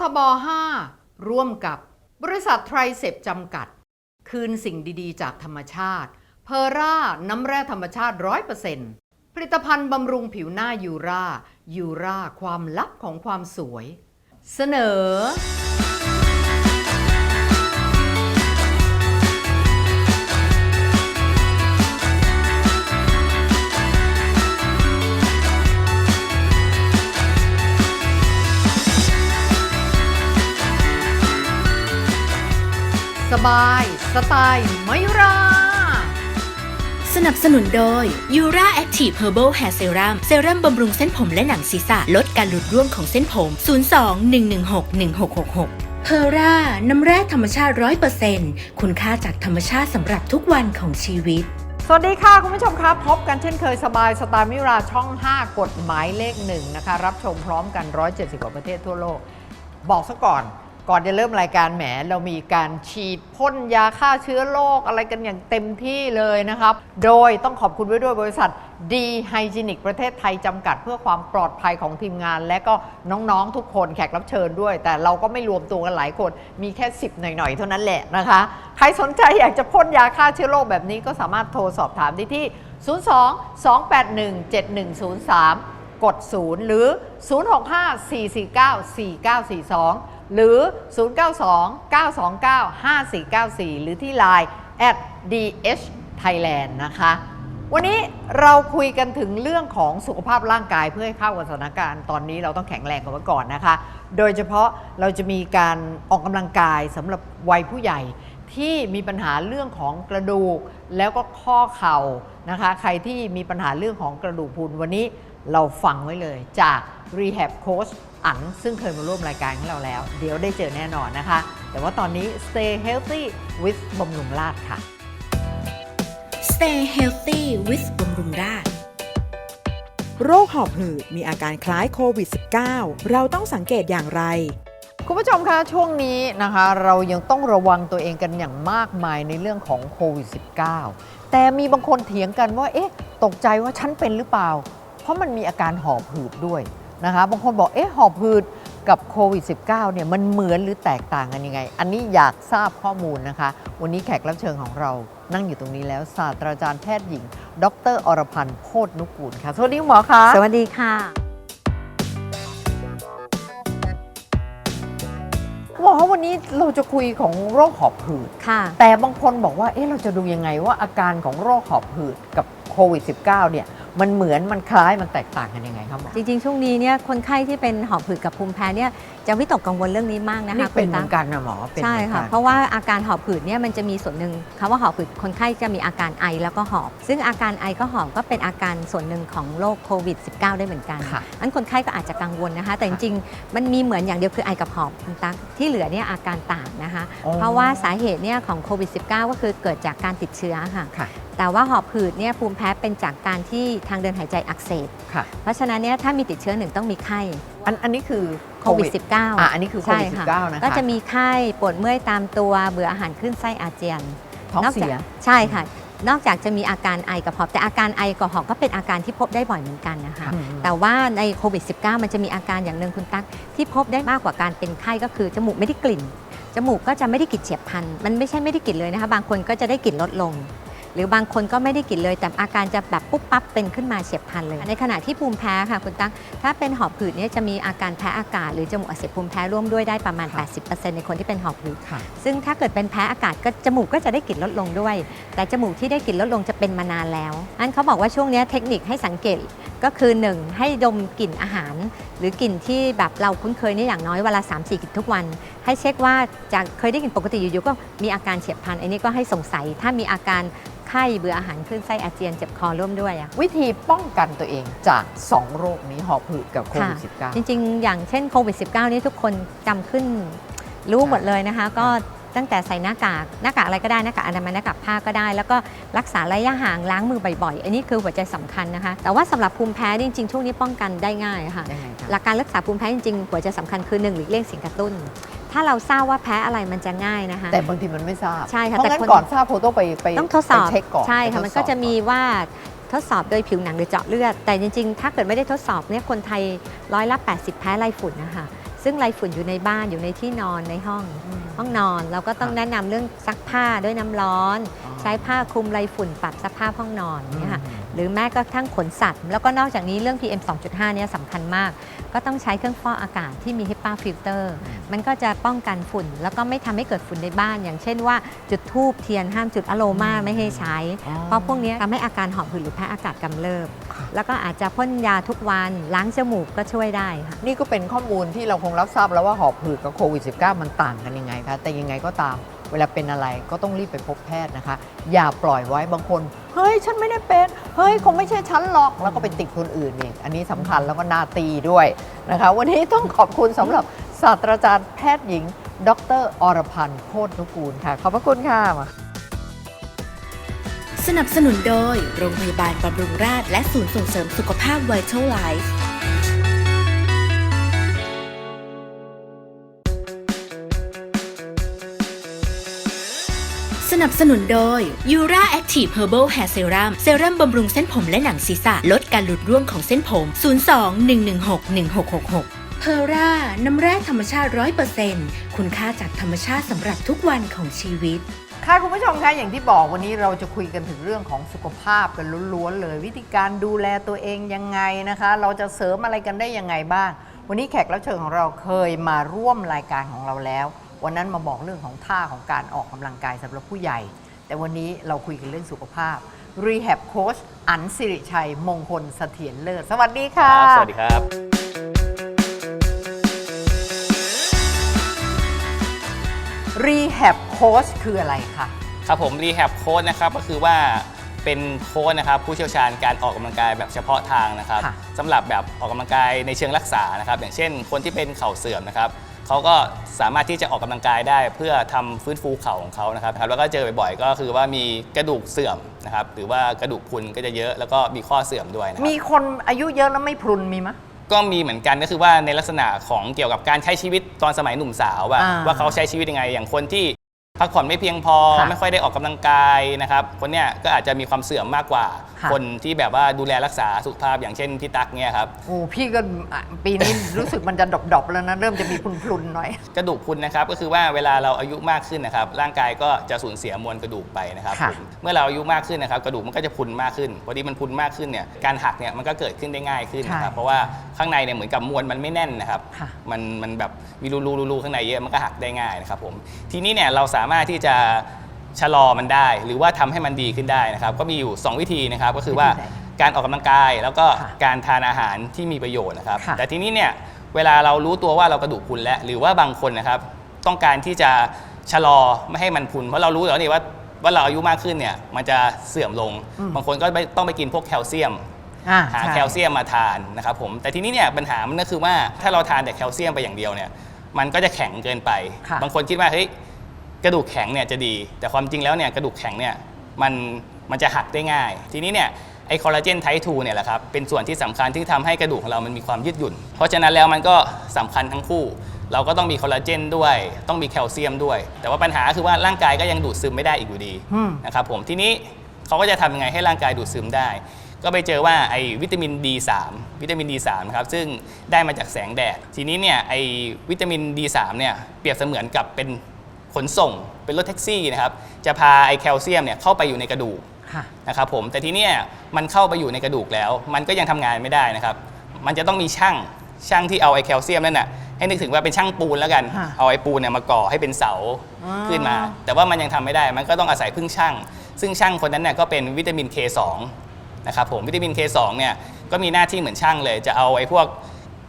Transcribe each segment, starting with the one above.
ทบ 5 ร่วมกับบริษัทไทรเซปจำกัด คืนสิ่งดีๆ จากธรรมชาติ เพอร่า น้ำแร่ธรรมชาติ 100%ผลิตภัณฑ์บำรุงผิวหน้ายูรายูราความลับของความสวย เสนอ บายสไตล์มยุราสนับสนุนโดย Ura Active Herbal Hair Serum เซรั่มบำรุงเส้นผมและหนังศีรษะ ลดการหลุดร่วงของเส้นผม 02-116-1666 เพอร่า น้ำแร่ธรรมชาติ 100%คุณค่าจากธรรมชาติสำหรับทุกวันของชีวิต สวัสดีค่ะ คุณผู้ชมครับ พบกันเช่นเคยสบายสไตล์มิราช่อง 5 กฎหมายเลขหนึ่งนะคะ รับชมพร้อมกัน 170 กว่าประเทศทั่วโลก บอกซะก่อน ก่อนจะเริ่มรายการแหม เรามีการฉีดพ่นยาฆ่าเชื้อโรคอะไรกันอย่างเต็มที่เลยนะครับ โดยต้องขอบคุณไว้ด้วยบริษัทดีไฮจีนิกประเทศไทยจำกัดเพื่อความปลอดภัยของทีมงาน และก็น้องๆ ทุกคนแขกรับเชิญด้วย แต่เราก็ไม่รวมตัวกันหลายคนมีแค่ 10 หน่อย ๆ เท่านั้นแหละนะคะ ใครสนใจอยากจะพ่นยาฆ่าเชื้อโรคแบบนี้ก็สามารถโทรสอบถามได้ที่ 02 281 7103 กด 0 หรือ 065 449 4942 หรือ 092 929 5494 หรือที่ Line at dh thailand นะคะ วันนี้เราคุยกันถึงเรื่องของสุขภาพร่างกายเพื่อให้เข้ากับสถานการณ์ ตอนนี้เราต้องแข็งแรงกันไว้ก่อนนะคะ โดยเฉพาะเราจะมีการออกกำลังกายสำหรับวัยผู้ใหญ่ที่มีปัญหาเรื่องของกระดูกแล้วก็ข้อเข่านะคะ ใครที่มีปัญหาเรื่องของกระดูกพรุนวันนี้เราฟังไว้เลยจาก Rehab Coach อันซึ่งเคยมาร่วมรายการของเราแล้ว เดี๋ยวได้เจอแน่นอนนะคะ แต่ว่าตอนนี้ Stay Healthy with บำรุงราชค่ะ Stay Healthy with บำรุงราษฎร์โรคหอบหืดมีอาการคล้ายโควิด -19 เราต้องสังเกตอย่างไร คุณผู้ชมคะช่วงนี้นะคะ เรายังต้องระวังตัวเองกันอย่างมากมายในเรื่องของโควิด -19 แต่มีบางคนเถียงกันว่า เอ๊ะ ตกใจว่าฉันเป็นหรือเปล่า เพราะมันมีอาการหอบหืดด้วย นะคะบางคนบอกเอ๊ะหอบหืดกับโควิด -19 เนี่ยมันเหมือนหรือแตกต่างกันยังไง อันนี้อยากทราบข้อมูลนะคะ วันนี้แขกรับเชิญของเรานั่งอยู่ตรงนี้แล้วศาสตราจารย์แพทย์หญิง ดรอรพันธ์โพธนุกูลค่ะสวัสดีคุณหมอคะสวัสดีค่ะหมอวันนี้เราจะคุยของโรคหอบหืดค่ะ แต่บางคนบอกว่าเอ๊ะเราจะดูยังไงว่าอาการของโรคหอบหืดกับโควิด -19 เนี่ย มันเหมือนมันคล้ายมันแตกต่างกันยังไงครับหมอ จริงๆ ช่วงนี้เนี่ยคนไข้ที่เป็นหอบหืดกับภูมิแพ้เนี่ยจะวิตกกังวลเรื่องนี้มากนะคะนี่เป็นเหณมืตั๊อนกันนะหมอเป็นใช่เหมือนค่ะกันเพราะว่าอาการหอบหืดเนี่ยมันจะมีส่วนหนึ่งคำว่าหอบหืดคนไข้จะมีอาการไอแล้วก็หอบ ซึ่งอาการไอก็หอบก็เป็นอาการส่วนหนึ่งของโรคโควิด -19 ได้เหมือนกันค่ะอันคนไข้ก็อาจจะกังวลนะคะ แต่จค่ะริงๆมันมีเหมือนอย่างเดียวคือไอกับหอบคุณตั๊กที่เหลือเนี่ยอาการต่างนะคะอ๋อเพราะว่าสาเหตุเนี่ยของโควิด -19 ก็คือเกิดจากการติดเชื้อค่ะค่ะแต่ว่าหอบหืดเนี่ยภูมิแพ้เป็นจากการที่ทางเดินหายใจอักเสบค่ะเพราะฉะนั้นเนี่ยถ้ามีติดเชื้อหนึ่งต้องมีไข้อันอันนี้คือ โควิด -19 อะอันนี้คือโควิดใช่19 นะคะก็จะมีไข้ปวดเมื่อยตามตัวเบื่ออาหารขึ้นไส้อาเจียนท้องนอกเสีจากยใช่ค่ะ นอกจากจะมีอาการไอกับหอบแต่อาการไอกับหอบก็เป็นอาการที่พบได้บ่อยเหมือนกันนะคะอืมแต่ว่าในโควิด -19 มันจะมีอาการอย่างหนึ่งคุณตั๊กที่พบได้มากกว่าการเป็นไข้ก็คือจมูกไม่ได้กลิ่นจมูกก็จะไม่ได้กลิ่นเฉียบพลันมันไม่ใช่ไม่ได้กลิ่นเลยนะคะ บางคนก็จะได้กลิ่นลดลง หรือบางคนก็ไม่ได้กลิ่นเลย แต่อาการจะแบบปุ๊บปั๊บเป็นขึ้นมาเฉียบพลันเลย ในขณะที่ภูมิแพ้ค่ะคุณตั๊กถ้าเป็นหอบหืดเนี่ยจะมีอาการแพ้อากาศ หรือจมูกอักเสบภูมิแพ้ร่วมด้วยได้ประมาณค่ะ80%ในคนที่เป็นหอบหืดค่ะซึ่งถ้าเกิดเป็นแพ้อากาศก็จมูกก็จะได้กลิ่นลดลงด้วย แต่จมูกที่ได้กลิ่นลดลงจะเป็นมานานแล้วอันเขาบอกว่าช่วงเนี้ยเทคนิคให้สังเกตก็คือ 1 ให้ดมกลิ่นอาหาร หรือกลิ่นที่แบบเราคุ้นเคยเนี่ยอย่างน้อยเวลา3 4กลิ่นทุกวัน ให้เช็คว่าจากเคยได้กลิ่นปกติอยู่ๆก็มีอาการเฉียบพลันอันนี้ก็ให้สงสัยถ้ามีอาการ ไข้เบื่ออาหารขึ้นไส้อาเจียนเจ็บคอร่วมด้วยอะวิธีป้องกันตัวเองจาก 2 โรคนี้หอบหืดกับโควิดจริง ๆ อย่างเช่นโควิด -19 นี่ทุกคนจำขึ้นรู้หมดเลยนะคะ ก็ตั้งแต่ใส่หน้ากากหน้ากากอะไรก็ได้หน้ากากอนามัยหน้ากากผ้าก็ได้ แล้วก็รักษาระยะห่างล้างมือบ่อยๆ อันนี้คือหัวใจสำคัญนะคะ แต่ว่าสำหรับภูมิแพ้นี่จริงๆช่วงนี้ป้องกันได้ง่ายค่ะ19ยังไงคะหลักการรักษาภูมิแพ้จริงๆหัวใจสำคัญคือหนึ่งหลีกเลี่ยงสิ่งกระตุ้น ถ้าเราทราบว่าแพ้อะไรมันจะง่ายนะคะ แต่บางทีมันไม่ทราบใช่ค่ะเพราะแต่งั้นคนก่อนทราบโคต้องไปไปต้องทดสอบไปเช็คก่อนใช่ไปค่ะทดมันก็สอบจะมีว่าทดสอบโดยผิวหนังหรือเจาะเลือด แต่จริงๆ ถ้าเกิดไม่ได้ทดสอบเนี่ยคนไทยร้อยละ 80 แพ้ไรฝุ่นนะคะซึ่งไรฝุ่นอยู่ในบ้านอยู่ในที่นอนในห้องห้องนอนเราก็ต้องค่ะแนะนำเรื่องซักผ้าด้วยน้ำร้อนอ๋อใช้ผ้าคลุมไรฝุ่นปรับสภาพห้องนอนเนี่ยค่ะอืม หรือแม้กระทั่งขนสัตว์ แล้วก็นอกจากนี้เรื่อง PM 2.5เนี่ยสำคัญมาก ก็ต้องใช้เครื่องฟอกอากาศที่มี HEPA filter มันก็จะป้องกันฝุ่น แล้วก็ไม่ทำให้เกิดฝุ่นในบ้าน อย่างเช่นว่าจุดทูบเทียนห้ามจุดอโลมาไม่ให้ใช้อ๋อเพราะพวกนี้ทำให้อาการหอบหืดหรือแพ้อากาศกำเริบแล้วก็อาจจะพ่นยาทุกวันล้างจมูกก็ช่วยได้ค่ะนี่ก็เป็นข้อมูลที่เราคงรับทราบแล้วว่าหอบหืดกับโควิด -19 มันต่างกันยังไงคะแต่ยังไงก็ตาม เวลาเป็นอะไรก็ต้องรีบไปพบแพทย์นะคะ อย่าปล่อยไว้บางคน เฮ้ย ฉันไม่ได้เป็น เฮ้ย คงไม่ใช่ฉันหรอก แล้วก็ไปติดคนอื่นอีก อันนี้สำคัญแล้วก็นาตีด้วยนะคะ วันนี้ต้องขอบคุณสำหรับศาสตราจารย์แพทย์หญิง ดรอรพันธ์โคตรนุกูลค่ะ ขอบพระคุณค่ะ สนับสนุนโดย โรงพยาบาลบำรุงราษฎร์และศูนย์ส่งเสริมสุขภาพ Vital Life สนับสนุนโดย Ura Active Herbal Hair Serum เซรั่มบำรุงเส้นผมและหนังศีรษะ ลดการหลุดร่วงของเส้นผม 02-116-1666เพอร่าน้ำแร่ธรรมชาติ 100%คุณค่าจากธรรมชาติสำหรับทุกวันของชีวิตค่ะคุณผู้ชมคะอย่างที่บอกวันนี้เราจะคุยกันถึงเรื่องของสุขภาพกันล้วนๆเลย วิธีการดูแลตัวเองยังไงนะคะ เราจะเสริมอะไรกันได้ยังไงบ้าง วันนี้แขกรับเชิญของเราเคยมาร่วมรายการของเราแล้ว วันนั้นมาบอกเรื่องของท่าของการออกกำลังกายสำหรับผู้ใหญ่ แต่วันนี้เราคุยกันเรื่องสุขภาพ Rehab Coach อันสิริชัย มงคลเสถียรเลิศสวัสดีคค่ะรับสวัสดีครับ Rehab Coach คืออะไรคะครับผมรีแฮบโค้ดนะครับก็คือว่าเป็นโค้ดนะครับผู้เชี่ยวชาญการออกกำลังกายแบบเฉพาะทางนะครับค่ะสำหรับแบบออกกำลังกายในเชิงรักษานะครับ อย่างเช่น คนที่เป็นเข่าเสื่อมนะครับ เขาก็สามารถที่จะออกกำลังกายได้ เพื่อทำฟื้นฟูเข่าของเขานะครับแล้วก็เจอบ่อยๆก็คือว่ามีกระดูกเสื่อมนะครับหรือว่ากระดูกพรุนก็จะเยอะแล้วก็มีข้อเสื่อมด้วยนะครับมีคนอายุเยอะแล้วไม่พรุนมีไหมก็มีเหมือนกันก็คือว่าในลักษณะของเกี่ยวกับการใช้ชีวิตตอนสมัยหนุ่มสาวว่าอ่าว่าเขาใช้ชีวิตยังไงอย่างคนที่พักผ่อนไม่เพียงพอค่ะไม่ค่อยได้ออกกำลังกายนะครับ คนเนี้ยก็อาจจะมีความเสื่อมมากกว่า ค่ะคนที่แบบว่าดูแลรักษาสุขภาพอย่างเช่นพี่ตั๊กเนี่ยครับ โอ้พี่ก็อะปีนี้ รู้สึกมันจะดอบๆแล้วนะ เริ่มจะมีพลุนๆหน่อย กระดูกพรุนนะครับก็คือว่าเวลาเราอายุมากขึ้นนะครับร่างกายก็จะสูญเสียมวลกระดูกไปนะครับค่ะ ผมเมื่อเราอายุมากขึ้นนะครับกระดูกมันก็จะพรุนมากขึ้นพอดีมันพรุนมากขึ้นเนี่ยการหักเนี่ยมันก็เกิดขึ้นได้ง่ายขึ้นนะครับใช่เพราะว่าข้างในเนี่ยเหมือนกับมวลมันไม่แน่นนะครับค่ะ มันมันแบบมีรูรูรูรูข้างในเยอะมันก็หักได้ง่ายนะครับผมทีนี้เนี่ยเราสามารถที่จะ ชะลอมันได้ หรือว่าทำให้มันดีขึ้นได้นะครับ ก็มีอยู่ 2 วิธีนะครับ ก็คือว่าวิธีไหนการออกกำลังกายแล้วก็ค่ะการทานอาหารที่มีประโยชน์นะครับค่ะแต่ทีนี้เนี่ยเวลาเรารู้ตัวว่าเรากระดูกพรุนแล้ว หรือว่าบางคนนะครับ ต้องการที่จะชะลอไม่ให้มันพรุนเพราะเรารู้แล้วนี่ว่าว่าเราอายุมากขึ้นเนี่ยมันจะเสื่อมลง บางคนก็ไปต้องไปกินพวกแคลเซียมอ่าหาใช่แคลเซียมมาทานนะครับผมแต่ทีนี้เนี่ยปัญหามันก็คือว่าถ้าเราทานแต่แคลเซียมไปอย่างเดียวเนี่ยมันก็จะแข็งเกินไปค่ะบางคนคิดว่าเฮ้ย กระดูกแข็งเนี่ยจะดี แต่ความจริงแล้วเนี่ยกระดูกแข็งเนี่ยมันมันจะหักได้ง่าย ทีนี้เนี่ยไอคอลลาเจนไทป์2เนี่ยแหละครับเป็นส่วนที่สำคัญที่ทำให้กระดูกของเรามันมีความยืดหยุ่น เพราะฉะนั้นแล้วมันก็สำคัญทั้งคู่ เราก็ต้องมีคอลลาเจนด้วย ต้องมีแคลเซียมด้วย แต่ว่าปัญหาคือว่าร่างกายก็ยังดูดซึมไม่ได้อีกอยู่ดีอืมนะครับผมทีนี้เขาก็จะทำยังไงให้ร่างกายดูดซึมได้ ก็ไปเจอว่าไอ้วิตามิน D3 วิตามิน D3 นะครับซึ่งได้มาจากแสงแดด ทีนี้เนี่ยไอ้วิตามิน D3 เนี่ยเปรียบเสมือนกับเป็น ขนส่งเป็นรถแท็กซี่นะครับจะพาไอ้แคลเซียมเนี่ยเข้าไปอยู่ในกระดูกค่ะนะครับผมแต่ทีเนี้ยมันเข้าไปอยู่ในกระดูกแล้ว มันก็ยังทำงานไม่ได้นะครับ มันจะต้องมีช่างช่างที่เอาไอ้แคลเซียมนั่นน่ะให้นึกถึงว่าเป็นช่างปูนแล้วกันฮะเอาไอ้ปูนเนี่ยมาก่อให้เป็นเสาอ๋อ ขึ้นมา แต่ว่ามันยังทำไม่ได้มันก็ต้องอาศัยพึ่งช่าง ซึ่งช่างคนนั้นเนี่ยก็เป็นวิตามิน K2 นะครับผมวิตามิน K2 เนี่ยก็มีหน้าที่เหมือนช่างเลย จะเอาไอ้พวก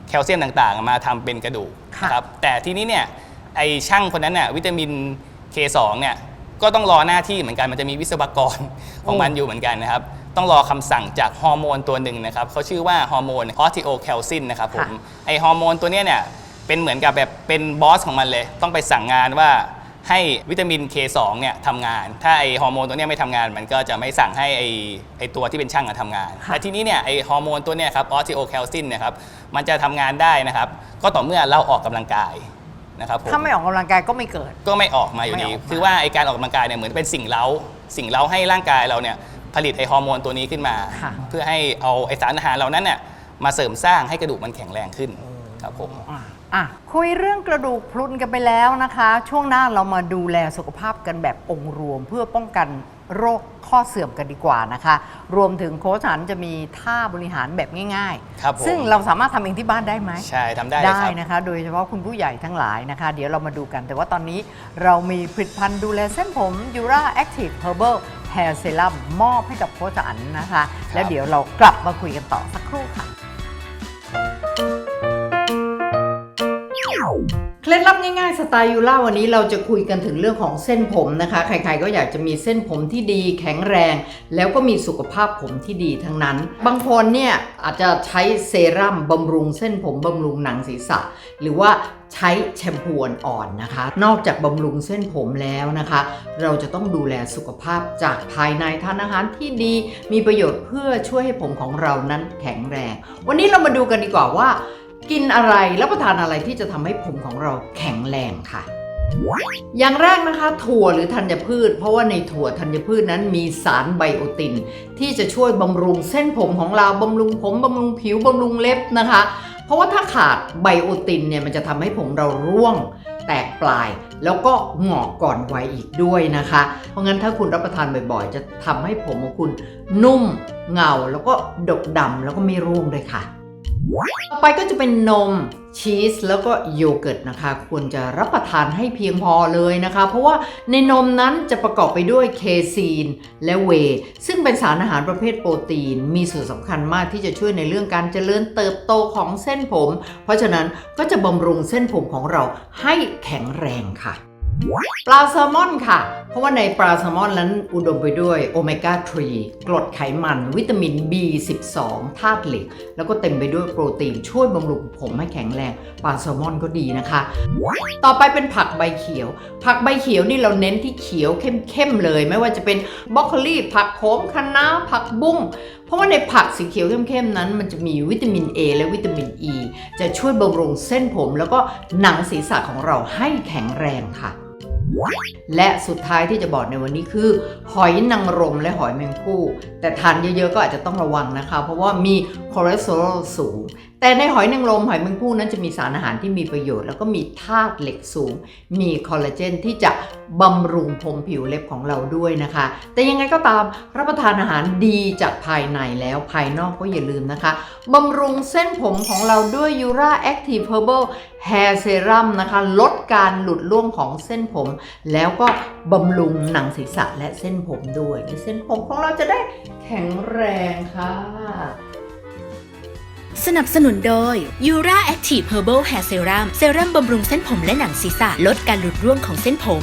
แคลเซียมต่างๆ มาทำเป็นกระดูกค่ะนะครับแต่ทีนี้เนี่ย ไอ้ช่างคนนั้นเนี่ยวิตามิน K2 เนี่ยก็ต้องรอหน้าที่เหมือนกันมันจะมีวิศวกรของมันอยู่เหมือนกันนะครับ ต้องรอคำสั่งจากฮอร์โมนตัวหนึ่งนะครับเขาชื่อว่าฮอร์โมนออทิโอแคลซินนะครับผมค่ะไอฮอร์โมนตัวเนี้ยเนี่ยเป็นเหมือนกับแบบเป็นบอสของมันเลย ต้องไปสั่งงานว่าให้วิตามิน K2 เนี่ยทำงาน ถ้าไอฮอร์โมนตัวเนี้ยไม่ทำงาน มันก็จะไม่สั่งให้ไอไอตัวที่เป็นช่างอะทำงานค่ะแต่ทีนี้เนี่ยไอฮอร์โมนตัวเนี้ยครับออทิโอแคลซินเนี่ยครับ มันจะทำงานได้นะครับ ก็ต่อเมื่อเราออกกำลังกาย นะครับผมถ้าไม่ออกกำลังกายก็ไม่เกิด ก็ไม่ออกมาอยู่ดี ไม่ออกมา คือว่าไอการออกกำลังกายเนี่ยเหมือนเป็นสิ่งเล้า สิ่งเล้าให้ร่างกายเราเนี่ยผลิตไอฮอร์โมนตัวนี้ขึ้นมา ค่ะ เพื่อให้เอาไอสารอาหารเหล่านั้นเนี่ยมาเสริมสร้างให้กระดูกมันแข็งแรงขึ้นครับผม อ่าอะคุยเรื่องกระดูกพรุนกันไปแล้วนะคะ ช่วงหน้าเรามาดูแลสุขภาพกันแบบองค์รวม เพื่อป้องกัน โรคข้อเสื่อมกันดีกว่านะคะ รวมถึงโค้ชหันจะมีท่าบริหารแบบง่ายครับผมซึ่งเราสามารถทำเองที่บ้านได้ไหม ใช่ทำได้เลยครับ นะคะ โดยเฉพาะคุณผู้ใหญ่ทั้งหลายนะคะ เดี๋ยวเรามาดูกัน แต่ว่าตอนนี้เรามีผลิตภัณฑ์ดูแลเส้นผม Ura Active Herbal Hair Serum มอบให้กับโค้ชอันนะคะ แล้วเดี๋ยวเรากลับมาคุยกันต่อสักครู่ค่ะ เคล็ดลับง่ายๆสไตล์ยูล่าวันนี้เราจะคุยกันถึงเรื่องของเส้นผมนะคะ ใครๆก็อยากจะมีเส้นผมที่ดีแข็งแรง แล้วก็มีสุขภาพผมที่ดีทั้งนั้น บางคนเนี่ยอาจจะใช้เซรั่มบำรุงเส้นผมบำรุงหนังศีรษะ หรือว่าใช้แชมพูอ่อนๆนะคะ นอกจากบำรุงเส้นผมแล้วนะคะ เราจะต้องดูแลสุขภาพจากภายในทานอาหารที่ดี มีประโยชน์เพื่อช่วยให้ผมของเรานั้นแข็งแรง วันนี้เรามาดูกันดีกว่าว่า กินอะไรรับประทานอะไรที่จะทำให้ผมของเราแข็งแรงค่ะ อย่างแรกนะคะถั่วหรือธัญพืช เพราะว่าในถั่วธัญพืชนั้นมีสารไบโอติน ที่จะช่วยบำรุงเส้นผมของเราบำรุงผมบำรุงผิวบำรุงเล็บนะคะ เพราะว่าถ้าขาดไบโอตินเนี่ยมันจะทำให้ผมเราร่วงแตกปลายแล้วก็หงอกก่อนวัยอีกด้วยนะคะ เพราะงั้นถ้าคุณรับประทานบ่อยๆ จะทำให้ผมของคุณนุ่มเงาแล้วก็ดกดำแล้วก็ไม่ร่วงด้วยค่ะ ต่อไปก็จะเป็นนมชีสแล้วก็โยเกิร์ตนะคะ ควรจะรับประทานให้เพียงพอเลยนะคะ เพราะว่าในนมนั้นจะประกอบไปด้วยเคซีนและเว ซึ่งเป็นสารอาหารประเภทโปรตีน มีส่วนสำคัญมากที่จะช่วยในเรื่องการเจริญเติบโตของเส้นผม เพราะฉะนั้นก็จะบำรุงเส้นผมของเราให้แข็งแรงค่ะ ปลาแซลมอนค่ะ เพราะว่าในปลาแซลมอนนั้นอุดมไปด้วยโอเมก้า 3 กรดไขมัน วิตามิน B12 ธาตุเหล็ก แล้วก็เต็มไปด้วยโปรตีนช่วยบำรุงผมให้แข็งแรง ปลาแซลมอนก็ดีนะคะ ต่อไปเป็นผักใบเขียว ผักใบเขียวนี่เราเน้นที่เขียวเข้มๆเลย ไม่ว่าจะเป็นบรอกโคลีผักโขมคะน้าผักบุ้งเพราะว่าในผักสีเขียวเข้มๆนั้น มันจะมีวิตามิน A และวิตามิน E จะช่วยบำรุงเส้นผม แล้วก็หนังศีรษะของเราให้แข็งแรงค่ะ และสุดท้ายที่จะบอกในวันนี้คือ หอยนางรมและหอยแมงคู่ แต่ทานเยอะๆก็อาจจะต้องระวังนะคะ เพราะว่ามีคอเลสเตอรอลสูง แต่ในหอยนางรมหอยแมงภู่นั้นจะมีสารอาหารที่มีประโยชน์ แล้วก็มีธาตุเหล็กสูง มีคอลลาเจนที่จะบำรุงผมผิวเล็บของเราด้วยนะคะ แต่ยังไงก็ตามรับประทานอาหารดีจากภายในแล้วภายนอกก็อย่าลืมนะคะบำรุงเส้นผมของเราด้วย Ura Active Herbal Hair Serum นะคะ ลดการหลุดร่วงของเส้นผม แล้วก็บำรุงหนังศีรษะและเส้นผมด้วยเส้นผมของเราจะได้แข็งแรงค่ะ สนับสนุนโดย Ura Active Herbal Hair Serum เซรั่มบำรุงเส้นผมและหนังศีรษะ ลดการหลุดร่วงของเส้นผม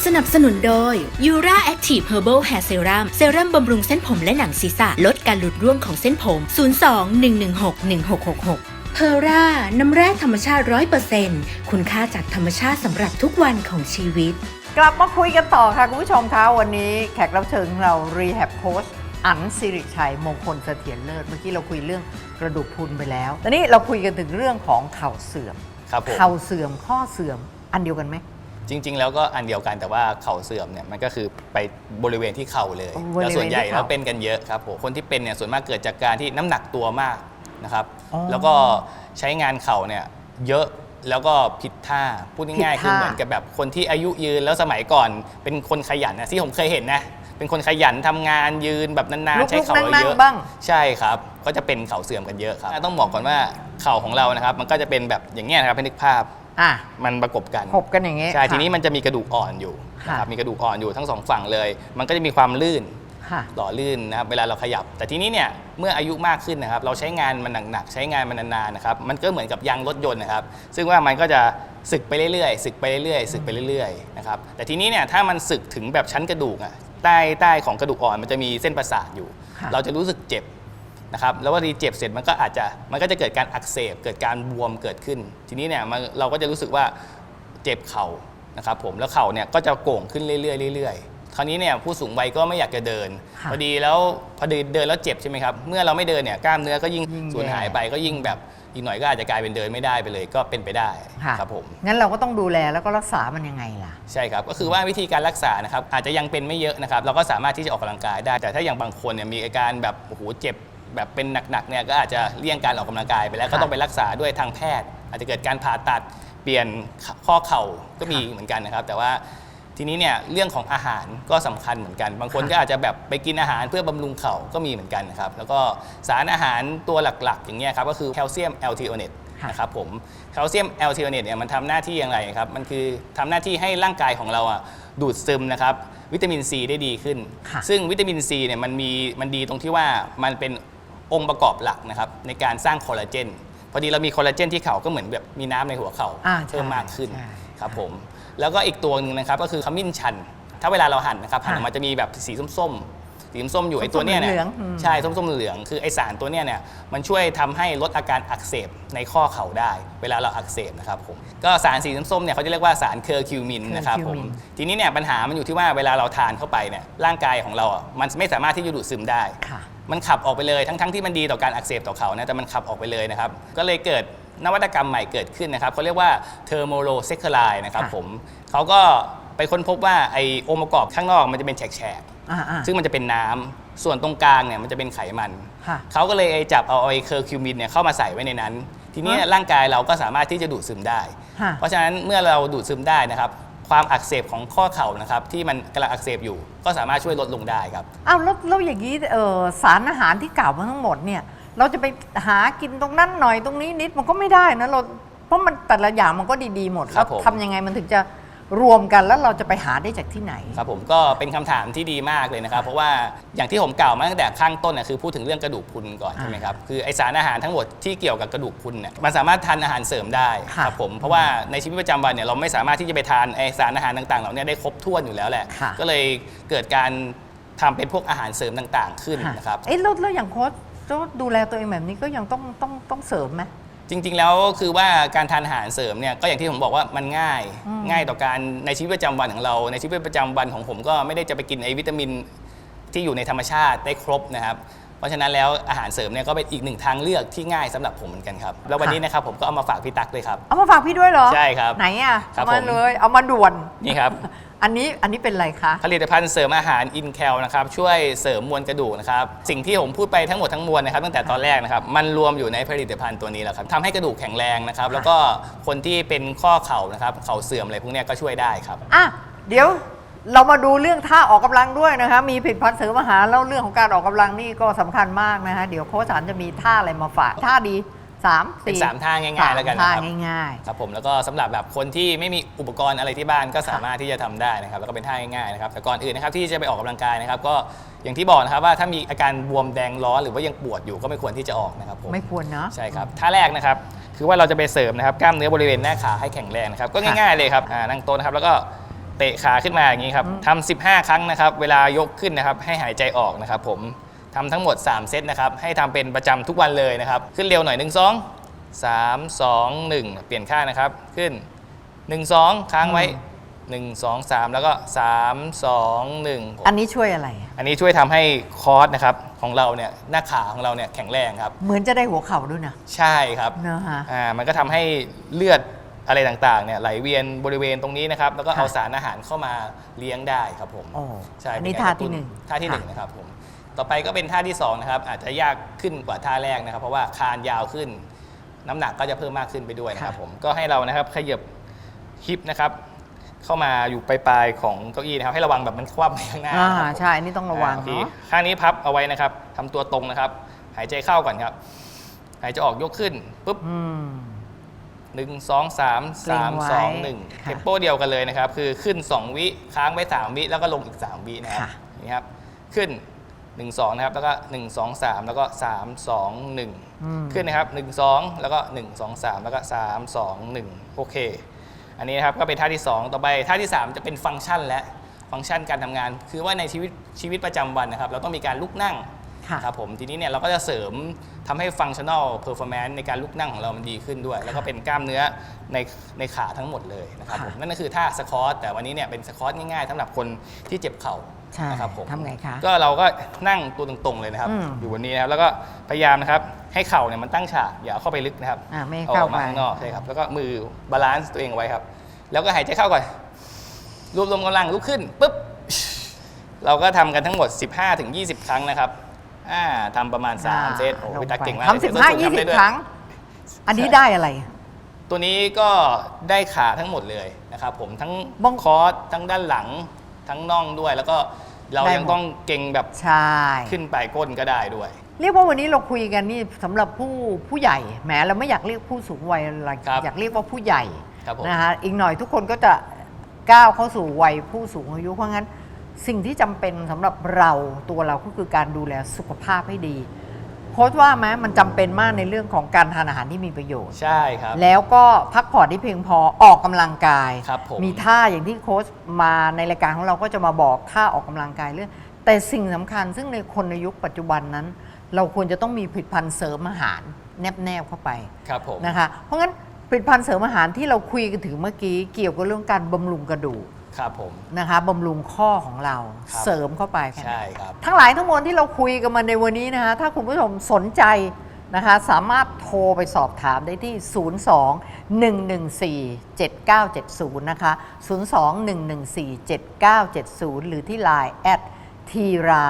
02-116-1666สนับสนุนโดย Ura Active Herbal Hair Serum เซรั่มบำรุงเส้นผมและหนังศีรษะ ลดการหลุดร่วงของเส้นผม 02-116-1666 เพอร่า น้ำแร่ธรรมชาติ 100%คุณค่าจากธรรมชาติสำหรับทุกวันของชีวิต กลับมาคุยกันต่อค่ะ คุณผู้ชมคะวันนี้แขกรับเชิญของเรา Rehab Coach อันสิริชัยมงคลเสถียรเลิศเมื่อกี้เราคุยเรื่องกระดูกพรุนไปแล้ว ตอนนี้เราคุยกันถึงเรื่องของเข่าเสื่อม ครับผมเข่าเสื่อมข้อเสื่อมอันเดียวกันไหม จริง ๆ แล้วก็อันเดียวกันแต่ว่าเข่าเสื่อมเนี่ยมันก็คือไปบริเวณที่เข่าเลย บริเวณแล้วส่วนใหญ่ที่แล้เข่าวเป็นกันเยอะครับผมคนที่เป็นเนี่ยส่วนมากเกิดจากการที่น้ำหนักตัวมาก นะครับ อ๋อแล้วก็ใช้งานเข่าเนี่ยเยอะแล้วก็ผิดท่าพูดง่ายผิดๆท่า คือเหมือนกับแบบคนที่อายุยืนแล้วสมัยก่อน เป็นคนขยันนะที่ผมเคยเห็นนะเป็นคนขยันทำงานยืนแบบนานลุๆใช้กเข่าๆนั่งเยอะๆบ้าง ใช่ครับ ก็จะเป็นเข่าเสื่อมกันเยอะครับต้องบอกก่อนว่าเข่าของเรานะครับ มันก็จะเป็นแบบอย่างเงี้ยนะครับให้นึกภาพอะมันประกบกัน ขบกันอย่างงี้ใช่ค่ะทีนี้มันจะมีกระดูกอ่อนอยู่ค่ะนะครับมีกระดูกอ่อนอยู่ทั้งสองฝั่งเลย มันก็จะมีความลื่นค่ะ หล่อลื่นนะครับเวลาเราขยับ แต่ทีนี้เนี่ยเมื่ออายุมากขึ้นนะครับ เราใช้งานมันหนักๆใช้งานมันนานๆนะครับมันก็เหมือนกับยางรถยนต์นะครับ ซึ่งว่ามันก็จะสึกไปเรื่อยๆสึกไปเรื่อยๆสึกไปเรื่อยๆนะครับแต่ทีนี้เนี่ยถ้ามันสึกถึงแบบชั้นกระดูกอะใต้ใต้ของกระดูกอ่อนมันจะมีเส้นประสาทอยู่ค่ะเราจะรู้สึกเจ็บนะครับแล้วพอทีเจ็บเสร็จมันก็อาจจะมันก็จะเกิดการอักเสบเกิดการบวมเกิดขึ้น ทีนี้เนี่ยมันเราก็จะรู้สึกว่าเจ็บเข่านะครับผมแล้วเข่าเนี่ยก็จะโก่งขึ้นเรื่อยๆเรื่อยๆ คราวนี้เนี่ยผู้สูงวัยก็ไม่อยากจะเดิน ค่ะพอดีแล้วพอดีเดินแล้วเจ็บใช่ไหมครับ เมื่อเราไม่เดินเนี่ยกล้ามเนื้อก็ยิ่งยิ่งสูญแย่หายไปก็ยิ่งแบบอีกหน่อยก็อาจจะกลายเป็นเดินไม่ได้ไปเลยก็เป็นไปได้ค่ะ ครับผม งั้นเราก็ต้องดูแลแล้วก็รักษามันยังไงล่ะ ใช่ครับ ก็คือว่าวิธีการรักษานะครับอาจจะยังเป็นไม่เยอะนะครับ เราก็สามารถที่จะออกกำลังกายได้ แต่ถ้าอย่างบางคนเนี่ยมีอาการแบบโอ้โหเจ็บแบบเป็นหนักๆเนี่ยก็อาจจะเลี่ยงการออกกำลังกายไปแล้วก็ต้องไปรักษาด้วยทางแพทย์ อาจจะเกิดการผ่าตัดเปลี่ยนข้อเข่าก็มีเหมือนกันนะครับ แต่ว่า ทีนี้เนี่ยเรื่องของอาหารก็สำคัญเหมือนกัน บางคนค่ะก็อาจจะแบบไปกินอาหารเพื่อบำรุงเข่าก็มีเหมือนกันนะครับ แล้วก็สารอาหารตัวหลักๆ อย่างเงี้ยครับก็คือแคลเซียมแอลทีโอเนตค่ะนะครับผมแคลเซียมแอลทีโอเนตเนี่ยมันทำหน้าที่อย่างไรครับ มันคือทำหน้าที่ให้ร่างกายของเราอะดูดซึมนะครับวิตามินซีได้ดีขึ้นค่ะซึ่งวิตามินซีเนี่ยมันมีมันดีตรงที่ว่ามันเป็นองค์ประกอบหลักนะครับในการสร้างคอลลาเจนพอดีเรามีคอลลาเจนที่เข่าก็เหมือนแบบมีน้ำในหัวเข่าอ่าใช่เพิ่มมากขึ้นใช่ครับผม แล้วก็อีกตัวหนึ่งนะครับก็คือขมิ้นชัน ถ้าเวลาเราหั่นนะครับหั่นออกมาจะมีแบบสีส้มๆสีส้มๆอยู่ไอ้ตัวเนี้ยเนี่ยเหลืองๆอืมใช่ส้มๆเหลืองๆคือไอสารตัวเนี้ยเนี่ยมันช่วยทำให้ลดอาการอักเสบในข้อเข่าได้ เวลาเราอักเสบนะครับผมก็สารสีส้มๆเนี่ยเขาจะเรียกว่าสารเคอร์คิวมินนะครับผม curcumin ทีนี้เนี่ยปัญหามันอยู่ที่ว่าเวลาเราทานเข้าไปเนี่ยร่างกายของเราอะมันไม่สามารถที่จะดูดซึมได้ค่ะมันขับออกไปเลยทั้งๆที่มันดีต่อการอักเสบต่อเขานะแต่มันขับออกไปเลยนะครับก็เลยเกิด นวัตกรรมใหม่เกิดขึ้นนะครับเขาเรียกว่าเทอร์โมโลเซคลายนะครับค่ะผมเขาก็ไปค้นพบว่าไอองค์ประกอบข้างนอกมันจะเป็นแฉกอ่าๆๆซึ่งมันจะเป็นน้ำส่วนตรงกลางเนี่ยมันจะเป็นไขมันค่ะเขาก็เลยจับเอาไอเคอร์คิวมินเนี่ยเข้ามาใส่ไว้ในนั้น ทีนี้ฮะร่างกายเราก็สามารถที่จะดูดซึมได้ฮะเพราะฉะนั้นเมื่อเราดูดซึมได้นะครับความอักเสบของข้อเข่านะครับที่มันกำลังอักเสบอยู่ ก็สามารถช่วยลดลงได้ครับอ้าวแล้วแล้วอย่างนี้เออสารอาหารที่กล่าวมาทั้งหมดเนี่ย เราจะไปหากินตรงนั้นหน่อยตรงนี้นิดมันก็ไม่ได้นะเราเพราะมันแต่ละอย่างมันก็ดีๆหมดคแล้รัวบผม ทำยังไงมันถึงจะรวมกันแล้วเราจะไปหาได้จากที่ไหน ครับผมก็เป็นคำถามที่ดีมากเลยนะครับ เพราะว่าอย่างที่ผมกล่าวมาตั้งแต่ข้างต้นนะคือพูดถึงเรื่องกระดูกพรุนก่อนอ่าใช่ไหมครับคือไอสารอาหารทั้งหมดที่เกี่ยวกับกระดูกพรุนเนี่ยมันสามารถทานอาหารเสริมได้ค่ะครับผมเพราะว่าในชีวิตประจำวันเนี่ยเราไม่สามารถที่จะไปทานไอสารอาหารต่างๆเหล่านี้ได้ครบถ้วนอยู่แล้วแหละ ค่ะ ก็เลยเกิดการทำเป็นพวกอาหารเสริมต่างๆ ขึ้นนะครับ เอ๊ะแล้วแล้วอย่างโค้ช ก็ดูแลตัวเองแบบนี้ก็ยังต้องต้องต้องเสริมไหม จริง ๆ แล้วคือว่าการทานอาหารเสริมเนี่ยก็อย่างที่ผมบอกว่ามันง่าย อืม ง่ายต่อการในชีวิตประจำวันของเรา ในชีวิตประจำวันของผมก็ไม่ได้จะไปกินไอวิตามินที่อยู่ในธรรมชาติได้ครบนะครับ เพราะฉะนั้นแล้วอาหารเสริมเนี่ยก็เป็นอีกหนึ่งทางเลือกที่ง่ายสำหรับผมเหมือนกันครับ แล้ววันนี้นะครับผมก็เอามาฝากพี่ตั๊กเลยครับ เอามาฝากพี่ด้วยเหรอใช่ครับไหนอะครับเอามาผม เลย เอามาด่วน นี่ครับ อันนี้อันนี้เป็นอะไรคะ ผลิตภัณฑ์เสริมอาหารอินแคลนะครับช่วยเสริมมวลกระดูกนะครับสิ่งที่ผมพูดไปทั้งหมดทั้งมวลนะครับตั้งแต่ตอนแรกนะครับมันรวมอยู่ในผลิตภัณฑ์ตัวนี้แล้วครับทำให้กระดูกแข็งแรงนะครับแล้วก็คนที่เป็นข้อเข่านะครับเข่าเสื่อมอะไรพวกเนี้ยก็ช่วยได้ครับ อะ เดี๋ยว เรามาดูเรื่องท่าออกกำลังด้วยนะคะ มีผลิตภัณฑ์เสริมอาหารแล้วเรื่องของการออกกำลังนี่ก็สำคัญมากนะคะเดี๋ยวโค้ชสารจะมีท่าอะไรมาฝากท่าดีสามเป็นสี่สามท่าง่ายๆแล้วกันสมท่านะครับง่ายครับผมแล้วก็สำหรับแบบคนที่ไม่มีอุปกรณ์อะไรที่บ้านก็สามารถที่จะทำได้นะครับแล้วก็เป็นท่าง่ายๆนะครับแต่ก่อนอื่นนะครับที่จะไปออกกำลังกายนะครับก็อย่างที่บอกนะครับว่าถ้ามีอาการบวมแดงร้อนหรือว่ายังปวดอยู่ก็ไม่ควรที่จะออกนะครับผมๆไม่ควรเนาะใช่ครับท่าแรกนะครับคือว่าเราจะไปเสริมนะครับกล้ามเนื้อบริเวณหน้าขาให้แข็งแรงนะครับก็ง่ายๆเลยครับอ่านั่งโต๊ะนะครับแล้วก็ เตะขาขึ้นมาอย่างนี้ครับทำ15ครั้งนะครับ เวลายกขึ้นนะครับ ให้หายใจออกนะครับ ผมทำทั้งหมด 3 เซตนะครับ ให้ทำเป็นประจำทุกวันเลยนะครับ ขึ้นเร็วหน่อย 1 2 3 2 1 เปลี่ยนข้างนะครับ ขึ้น 1 2 ค้างไว้ 1 2 3 แล้วก็ 3 2 1 อันนี้ช่วยอะไร อันนี้ช่วยทำให้คอร์สนะครับของเราเนี่ยหน้าขาของเราเนี่ยแข็งแรงครับ เหมือนจะได้หัวเข่าด้วยนะ ใช่ครับเนอะฮะ อ่ามันก็ทำให้เลือด อะไรต่างๆเนี่ยไหลเวียนบริเวณตรงนี้นะครับ แล้วก็ค่ะเอาสารอาหารเข้ามาเลี้ยงได้ครับผมโอ้ใช่อันนี้เป็ท่าการกระที่ตุ้หนึ่งท่าที่หนึ่งค่ะนะครับผมต่อไปก็เป็นท่าที่สองนะครับอาจจะยากขึ้นกว่าท่าแรกนะครับ เพราะว่าคานยาวขึ้น น้ำหนักก็จะเพิ่มมากขึ้นไปด้วยนะครับผมก็ให้เรานะครับขยับฮิปนะครับ เข้ามาอยู่ปลายๆของเก้าอี้นะครับ ให้ระวังแบบมันคว่ำไปข้างหน้าอ่านะครับผมใช่อันนี้ต้องระวังอ่าโอเคเนาะข้างนี้พับเอาไว้นะครับทำตัวตรงนะครับ หายใจเข้าก่อนครับ หายใจออกยกขึ้นปุ๊บ อืม หนึ่งสองสามเกร็สางมไว้สองหนึ่งค่ะเทมโปเดียวกันเลยนะครับ คือขึ้น 2 วิค้างไว้ 3 วิแล้วก็ลงอีก 3 วินะครับค่ะนี่ครับ ขึ้น 1 2 นะครับ แล้วก็ 1 2 3 แล้วก็ 3 2อืม1ขึ้นนะครับ 1 2 แล้วก็ 1 2 3 แล้วก็ 3 2 1 โอเค อันนี้นะครับก็เป็นท่าที่ 2 ต่อไปท่าที่ 3 จะเป็นฟังก์ชันและฟังก์ชันการทำงาน คือว่าในชีวิตชีวิตประจำวันนะครับ เราต้องมีการลุกนั่งค่ะครับผมทีนี้เนี่ยเราก็จะเสริม ทำให้ functional performance ในการลุกนั่งของเรามันดีขึ้นด้วย แล้วก็เป็นกล้ามเนื้อในในขาทั้งหมดเลยนะครับผมค่ะนั่นก็คือท่าสควอตแต่วันนี้เนี่ยเป็นสควอตง่ายๆสำหรับคนที่เจ็บเข่าใช่นะครับผมทำไงคะ ก็เราก็นั่งตัวตรงๆเลยนะครับ อืมอยู่บนนี้นะครับแล้วก็พยายามนะครับให้เข่าเนี่ยมันตั้งฉากอย่าเอาเข้าไปลึกนะครับอ่าไม่ให้เอาอเข้าอกมาไป ข้างนอกใช่ครับแล้วก็มือบาลานซ์ตัวเองเอาไว้ครับ แล้วก็หายใจเข้าก่อนรวบรวมกำลังลุกขึ้นปุ๊บเราก็ทำกันทั้งหมด 15-20 ครั้งนะครับ อ่าทำประมาณ 3 เซตโอ้ลพี่งตาไปเก่งมากทำสิบห้ายี่สิบครั้ง อันนี้ได้อะไร ตัวนี้ก็ได้ขาทั้งหมดเลยนะครับผมทั้งบ้องคอร์สทั้งด้านหลังทั้งน่องด้วย แล้วก็เราได้ยังหมดต้องเก่งแบบใช่ขึ้นไปก้นก็ได้ด้วย เรียกว่าวันนี้เราคุยกันนี่สำหรับผู้ผู้ใหญ่แหมเราไม่อยากเรียกผู้สูงวัยอะไรครับอยากเรียกว่าผู้ใหญ่ครับผมนะฮะอีกหน่อยทุกคนก็จะก้าวเข้าสู่วัยผู้สูงอายุเพราะงั้น สิ่งที่จำเป็นสำหรับเราตัวเราก็คือการดูแลสุขภาพให้ดี โค้ชว่าไหมมันจำเป็นมากในเรื่องของการทานอาหารที่มีประโยชน์ ใช่ครับ แล้วก็พักผ่อนที่เพียงพอออกกำลังกาย ครับผมมีท่าอย่างที่โค้ชมาในรายการของเราก็จะมาบอกท่าออกกำลังกายเรื่อง แต่สิ่งสำคัญซึ่งในคนในยุคปัจจุบันนั้น เราควรจะต้องมีผลิตภัณฑ์เสริมอาหารแนบๆเข้าไป ครับผม นะคะ เพราะงั้นผลิตภัณฑ์เสริมอาหารที่เราคุยกันถึงเมื่อกี้เกี่ยวกับเรื่องการบำรุงกระดูก ครับผม นะคะบำรุงข้อของเราครับเสริมเข้าไปแค่นั้นใช่ครับ ทั้งหลายทั้งมวลที่เราคุยกันมาในวันนี้นะคะถ้าคุณผู้ชมสนใจนะคะสามารถโทรไปสอบถามได้ที่ 02 114 7970 นะคะ 02 114 7970 หรือที่ Line แอดทีรา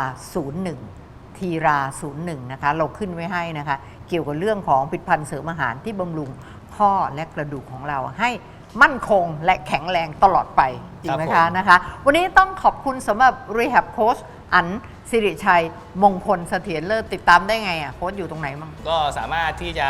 01ทีรา01นะคะเราขึ้นไว้ให้นะคะ เกี่ยวกับเรื่องของผลิตภัณฑ์เสริมอาหารที่บำรุงข้อและกระดูกของเราให้ มั่นคงและแข็งแรงตลอดไปจริงไหมครัคะบผมนะคะ วันนี้ต้องขอบคุณสำหรับ Rehab Coach อันสิริชัยมงคลเสถียรเลิศติดตามได้ไงอะโค้ชอยู่ตรงไหนมั่งก็สามารถที่จะ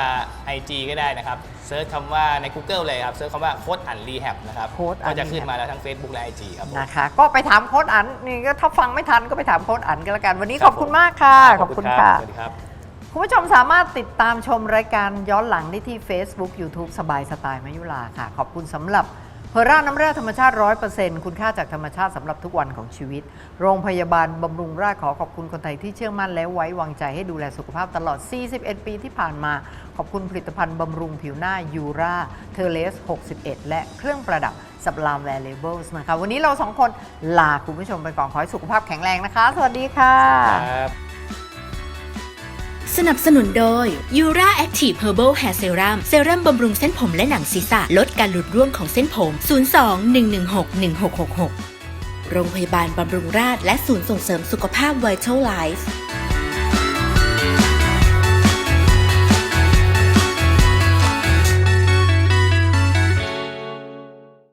IG ก็ได้นะครับเซิร์ชคำว่าใน Google เลยครับเซิร์ชคำว่าโค้ดอันรีแฮบนะครับโค้ดอันก็จะขึ้น rehab มาแล้วทั้ง Facebook และ IG ครับผมนะคะ ก็ไปถามโค้ชอันนี่ก็ถ้าฟังไม่ทันก็ไปถามโค้ชอันกันละกัน วันนี้คขรับอบคุณผมมากค่ะรัขอบคุณรัค่ะสวัสดีครับ คุณผู้ชมสามารถติดตามชมรายการย้อนหลังได้ที่ Facebook YouTube สบายสไตล์มายุราค่ะ ขอบคุณสำหรับเพอร่าน้ำแร่ธรรมชาติ 100%คุณค่าจากธรรมชาติสำหรับทุกวันของชีวิต โรงพยาบาลบำรุงราษฎร์ขอขอบคุณคนไทยที่เชื่อมั่นและไว้วางใจให้ดูแลสุขภาพตลอด 41 ปีที่ผ่านมา ขอบคุณผลิตภัณฑ์บำรุงผิวหน้ายูราเทเลส 61 และเครื่องประดับสับลามแวร์เลเบิลส์นะคะ วันนี้เราสองคนลาคุณผู้ชมไปก่อนขอให้สุขภาพแข็งแรงนะคะ สวัสดีค่ะ ครับ สนับสนุนโดย Ura Active Herbal Hair Serum เซรั่มบำรุงเส้นผมและหนังศีรษะ ลดการหลุดร่วงของเส้นผม 02 116 1666 โรงพยาบาลบำรุงราษฎร์และศูนย์ส่งเสริมสุขภาพ Vital Life